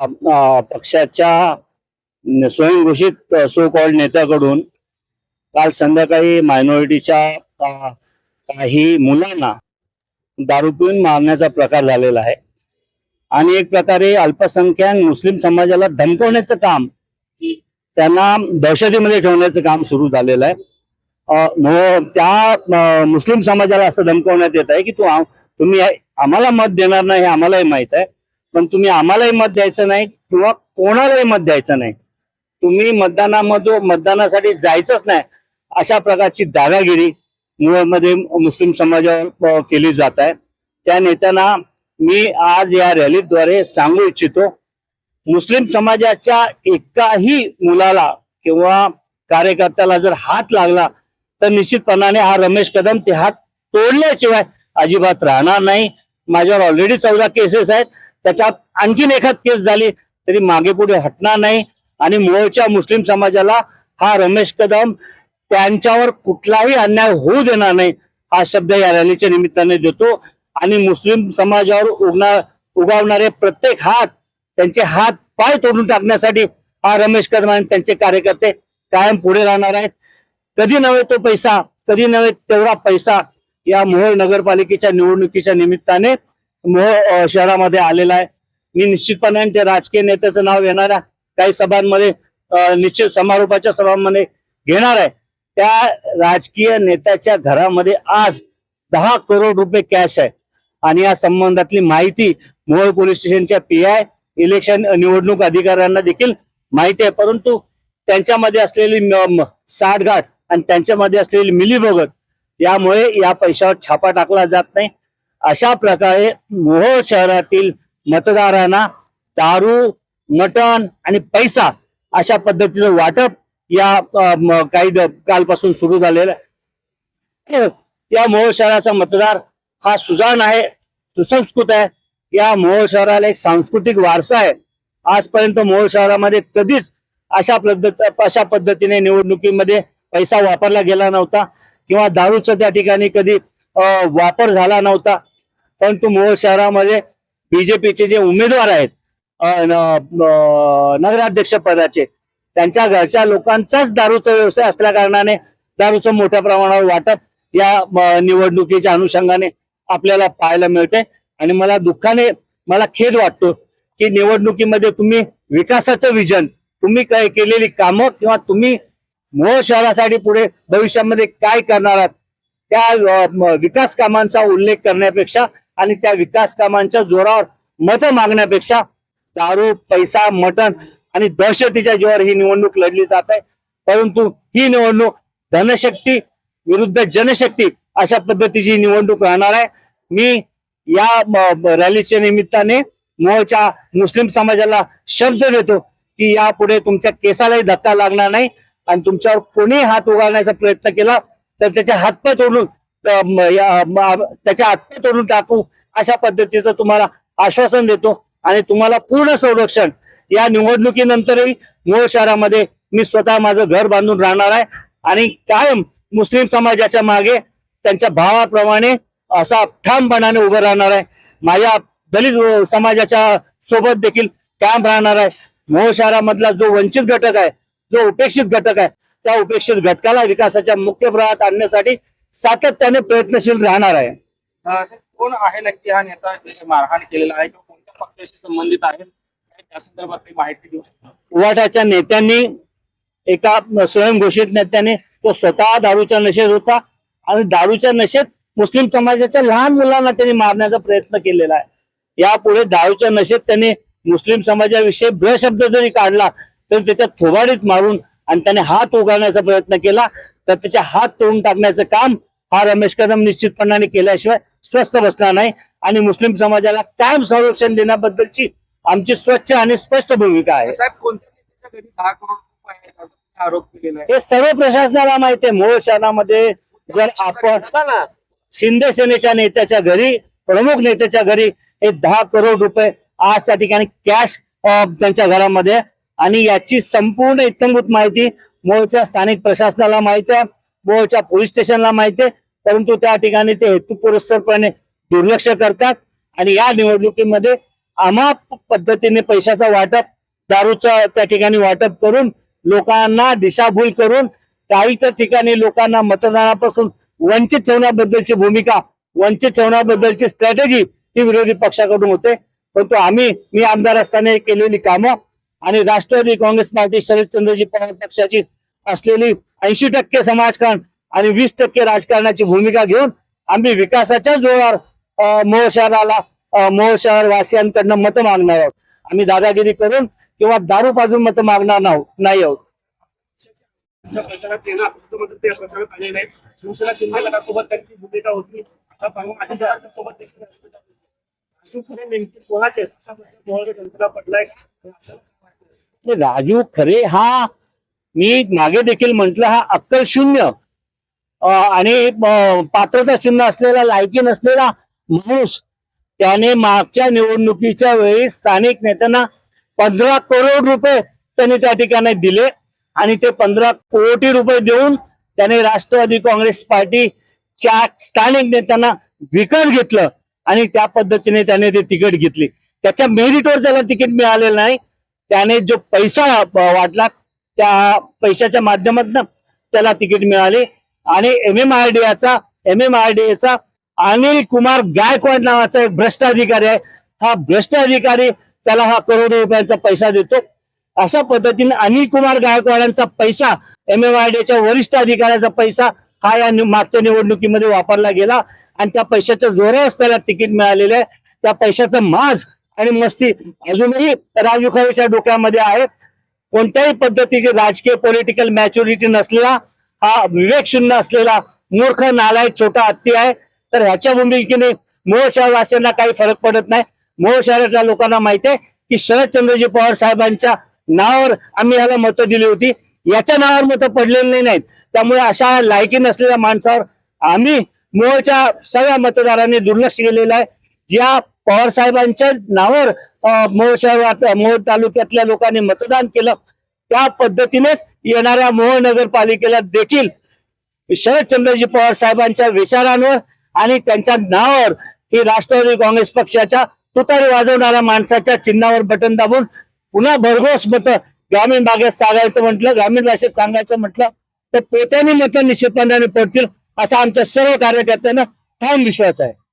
पक्षाच्या स्वयंघोषित so called नेत्याकडून काल संध्याकाळी मायनॉरिटीच्या काही मुलांना दारू पिऊन मारण्याचा प्रकार झालेला आहे. आणि एक प्रकारे अल्पसंख्याक मुस्लिम समाजाला धमकवण्याचं काम त्यांना दहशतीमध्ये ठेवण्याचं काम सुरू झालेलं आहे. त्या मुस्लिम समाजाला असं धमकवण्यात येत आहे की तू तुम्ही आम्हाला मत देणार नाही हे आम्हालाही माहीत आहे. पण तुम्ही आम्हालाही मत द्यायचं नाही किंवा कोणालाही मत द्यायचं नाही. तुम्ही मतदानामध्ये मतदानासाठी जायचंच नाही अशा प्रकारची दादागिरी मुळामध्ये मुस्लिम समाजावर केली जात आहे. त्या नेत्यांना मी आज या रॅलीद्वारे सांगू इच्छितो मुस्लिम समाजाच्या एकाही मुलाला किंवा कार्यकर्त्याला जर हात लागला तर निश्चितपणाने हा रमेश कदम ते हात तोडल्याशिवाय अजिबात राहणार नाही. माझ्यावर ऑलरेडी चौदा केसेस आहेत. त्याच्यात आणखीन एखाद केस झाली तरी मागे पुढे हटणार नाही. आणि मूळच्या मुस्लिम समाजाला हा रमेश कदम त्यांच्यावर कुठलाही अन्याय होऊ देणार नाही हा शब्द या रॅलीच्या निमित्ताने देतो. आणि मुस्लिम समाजावर उगणार उगावणारे प्रत्येक हात त्यांचे हात पाय तोडून टाकण्यासाठी हा रमेश कदम आणि त्यांचे कार्यकर्ते कायम पुढे राहणार आहेत. कधी नव्हे तो पैसा कधी नव्हे तेवढा पैसा या मोहोळ नगरपालिकेच्या निवडणुकीच्या निमित्ताने मोह शहरामध्ये आलेला आहे. मी निश्चितपणे त्या राजकीय नेत्याचं नाव येणाऱ्या काही सभांमध्ये निश्चित समारोपाच्या सभांमध्ये घेणार आहे. त्या राजकीय नेत्याच्या घरामध्ये आज दहा करोड रुपये कॅश आहे. आणि या संबंधातली माहिती मोहोळ पोलीस स्टेशनच्या पी आय इलेक्शन निवडणूक अधिकाऱ्यांना देखील माहिती आहे. परंतु त्यांच्यामध्ये असलेली म- साठगाठ आणि त्यांच्यामध्ये असलेली मिलीभगत यामुळे या पैशावर छापा टाकला जात नाही. अशा प्रकारे मोहोळ शहरातील मतदारांना दारू मटण आणि पैसा अशा पद्धतीचं वाटप या काही कालपासून सुरू झालेलं आहे. या मोहोळ शहराचा मतदार हा सुजाण आहे सुसंस्कृत आहे. या मोहोळ शहराला एक सांस्कृतिक वारसा आहे. आजपर्यंत मोहोळ शहरामध्ये कधीच अशा पद्धत अशा पद्धतीने निवडणुकीमध्ये पैसा वापरला गेला नव्हता किंवा दारूचा त्या ठिकाणी कधी वापर झाला नव्हता. परंतु मोहोळ शहरामध्ये बीजेपीचे जे उमेदवार आहेत नगराध्यक्ष पदाचे त्यांच्या घरच्या लोकांचाच दारूचा व्यवसाय असल्या कारणाने दारूचं मोठ्या प्रमाणावर वाटप या निवडणुकीच्या अनुषंगाने आपल्याला पाहायला मिळते. आणि मला दुःखाने मला खेद वाटतो की निवडणुकीमध्ये तुम्ही विकासाचं विजन तुम्ही काय केलेली कामं किंवा तुम्ही मोहोळ शहरासाठी पुढे भविष्यामध्ये काय करणार आहात त्या विकास कामांचा उल्लेख करण्यापेक्षा आणि त्या विकास कामांच्या जोरावर मतं मागण्यापेक्षा दारू पैसा मटण आणि दहशतीच्या जोरावर ही निवडणूक लढली जात आहे. परंतु ही निवडणूक धनशक्ती विरुद्ध जनशक्ती अशा पद्धतीची निवडणूक राहणार आहे. मी या रॅलीच्या निमित्ताने मोहच्या मुस्लिम समाजाला शब्द देतो की यापुढे तुमच्या केसालाही धक्का लागणार नाही आणि तुमच्यावर कोणी हात उगाळण्याचा प्रयत्न केला तर त्याचे हातपाय तोडून त्याच्या म- या- तोडून टाकू अशा पद्धतीचं तुम्हाला आश्वासन देतो आणि तुम्हाला पूर्ण संरक्षण या निवडणुकीनंतरही मूळ शहरामध्ये मी स्वतः माझं घर बांधून राहणार आहे आणि कायम मुस्लिम समाजाच्या मागे त्यांच्या भावाप्रमाणे असा ठामपणाने उभं राहणार आहे. माझ्या दलित समाजाच्या सोबत देखील कायम राहणार आहे. मोहोळ शहरामधला जो वंचित घटक आहे जो उपेक्षित घटक आहे त्या उपेक्षित घटकाला विकासाच्या मुख्य प्रवाहात आणण्यासाठी सातत्याने प्रयत्नशील राहणार आहे. कोण आहे नक्की हा नेता जे मारहाण केलेला आहे किंवा कोणत्या पक्षाशी संबंधित आहे? त्या संदर्भात काही माहिती देऊ शकता? उवाटाच्या नेत्यांनी एका स्वयंघोषित नेत्याने तो स्वतः दारूच्या नशेत होता आणि दारूच्या नशेत मुस्लिम समाजाच्या लहान मुलांना त्यांनी मारण्याचा प्रयत्न केलेला आहे. यापुढे दारूच्या नशेत त्यांनी मुस्लिम समाजाविषयी भ्रशब्द जरी काढला तर त्याच्या थोबाडीत मारून आणि त्याने हात उगारण्याचा प्रयत्न केला तर त्याचे हात तोडून टाकण्याचं काम हा रमेश कदम निश्चितपणाने केल्याशिवाय स्वस्थ बसणार नाही. आणि मुस्लिम समाजाला कायम संरक्षण देण्याबद्दलची आमची स्वच्छ आणि स्पष्ट भूमिका आहे. हे सर्व प्रशासनाला माहिती आहे. मोहोळ शहरामध्ये जर आपण शिंदे सेनेच्या नेत्याच्या घरी प्रमुख नेत्याच्या घरी हे दहा करोड रुपये आज त्या ठिकाणी कॅश त्यांच्या घरामध्ये. आणि याची संपूर्ण इत्यंभूत माहिती मोहोळच्या स्थानिक प्रशासनाला माहिती आहे. मोहोळच्या पोलीस स्टेशनला माहिती आहे. परंतु त्या ठिकाणी ते हेतुपुरस्सरपणे दुर्लक्ष करतात आणि या निवडणुकीमध्ये आम्हा पद्धतीने पैशाचा वाटप दारूचा त्या ठिकाणी वाटप करून लोकांना दिशाभूल करून काही तर ठिकाणी लोकांना मतदानापासून वंचित ठेवण्याबद्दलची भूमिका वंचित ठेवण्याबद्दलची स्ट्रॅटेजी ही विरोधी पक्षाकडून होते. परंतु आम्ही मी आमदार असताना केलेली कामं आणि राष्ट्रवादी काँग्रेस पार्टी शरदचंद्रजी पवार पक्षाची असलेली ऐंशी टक्के समाजकारण आणि वीस टक्के राजकारणाची भूमिका घेऊन आम्ही विकासाच्या जोरावर अं, मोहोळ शहराला अं, मोहोळ शहर वासियांकडनं मतं मागणार आहोत. आम्ही दादागिरी करून किंवा दारू पाजून मतं मागणार नाहो- आहोत. राजू खरे हा मी मागे देखील म्हंटल हा अक्कल शून्य. आणि पात्रता शून्य असलेला लायकी नसलेला माणूस त्याने मागच्या निवडणुकीच्या वेळी स्थानिक नेत्यांना पंधरा करोड रुपये त्यांनी त्या ठिकाणी दिले आणि ते पंधरा कोटी रुपये देऊन त्याने राष्ट्रवादी काँग्रेस पार्टीच्या स्थानिक नेत्यांना विकत घेतलं आणि त्या पद्धतीने त्याने ते तिकीट घेतली. त्याच्या मेरिटवर त्याला तिकीट मिळालेलं नाही. त्याने जो पैसा वाटला त्या पैशाच्या माध्यमातून त्याला तिकीट मिळाले. आणि एम एम आर डी याचा एम एम आर डी एचा अनिल कुमार गायकवाड नावाचा एक भ्रष्ट अधिकारी आहे. हा भ्रष्ट अधिकारी त्याला हा करोडो रुपयांचा पैसा देतो. अशा पद्धतीने अनिल कुमार गायकवाडांचा पैसा एम एम आर डीच्या वरिष्ठ अधिकाऱ्याचा पैसा हा या मागच्या निवडणुकीमध्ये वापरला गेला. आणि त्या पैशाच्या जोरावर त्याला तिकीट मिळालेलं आहे. त्या पैशाचं माज आणि मस्ती अजूनही राजू खरेच्या डोक्यामध्ये आहे. कोणत्याही पद्धतीची राजकीय पॉलिटिकल मॅच्युरिटी नसलेला हा विवेक शून्य असलेला मूर्ख नालायक छोटा हत्ती आहे. तर ह्याच्या भूमिकेने मूळ शहरवासियांना काही फरक पडत नाही. मूळ शहरातल्या लोकांना माहिती आहे की शरदचंद्रजी पवार साहेबांच्या नावावर आम्ही ह्याला मतं दिली होती. याच्या नावावर मतं पडलेली नाहीत त्यामुळे अशा लायकी नसलेल्या माणसावर आम्ही मूळच्या सगळ्या मतदारांनी दुर्लक्ष केलेलं आहे. ज्या पवार साहेबांच्या नावावर मूळ मोहोळ शहरात तालुक्यातल्या लोकांनी मतदान केलं त्या पद्धतीनेच येणाऱ्या मोहोळ नगरपालिकेला देखील शरदचंद्रजी पवार साहेबांच्या विचारांवर आणि त्यांच्या नावावर ही राष्ट्रवादी काँग्रेस पक्षाच्या तुतारी वाजवणाऱ्या माणसाच्या चिन्हावर बटन दाबून पुन्हा भरघोस मतं ग्रामीण भागात सांगायचं म्हटलं ग्रामीण भाषेत सांगायचं म्हटलं तर पोत्याने मतं निश्चितपणाने पडतील असा आमच्या सर्व कार्यकर्त्यांना ठाम विश्वास आहे.